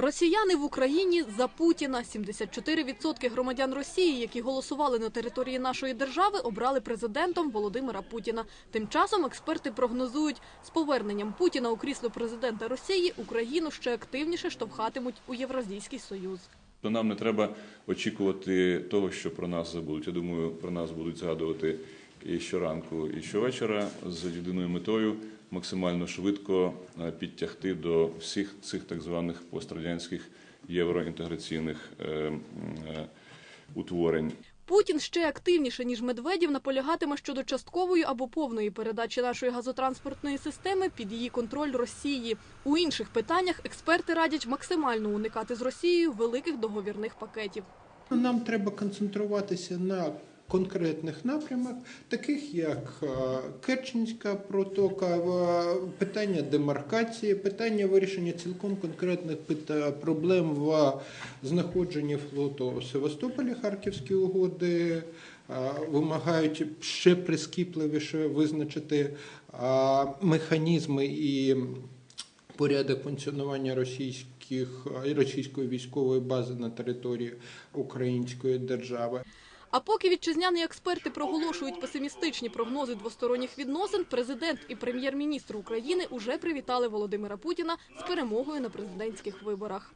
Росіяни в Україні за Путіна. 74% громадян Росії, які голосували на території нашої держави, обрали президентом Володимира Путіна. Тим часом експерти прогнозують, з поверненням Путіна у крісло президента Росії Україну ще активніше штовхатимуть у Євразійський Союз. То нам не треба очікувати того, що про нас забудуть. Я думаю, про нас будуть згадувати і щоранку, і щовечора з єдиною метою максимально швидко е, підтягти до всіх цих так званих пострадянських євроінтеграційних е, е, утворень. Путін ще активніше ніж Медведєв наполягатиме щодо часткової або повної передачі нашої газотранспортної системи під її контроль Росії. У інших питаннях експерти радять максимально уникати з Росією великих договірних пакетів. Нам треба концентруватися на конкретних напрямах, таких як е, Керченська протока, е, питання демаркації, питання вирішення цілком конкретних проблем в знаходженні флоту у Севастополі, Харківські угоди. е, Вимагають ще прискіпливіше визначити механізми і порядок функціонування російських російської військової бази на території Української держави. А поки вітчизняні експерти проголошують песимістичні прогнози двосторонніх відносин, президент і прем'єр-міністр України уже привітали Володимира Путіна з перемогою на президентських виборах.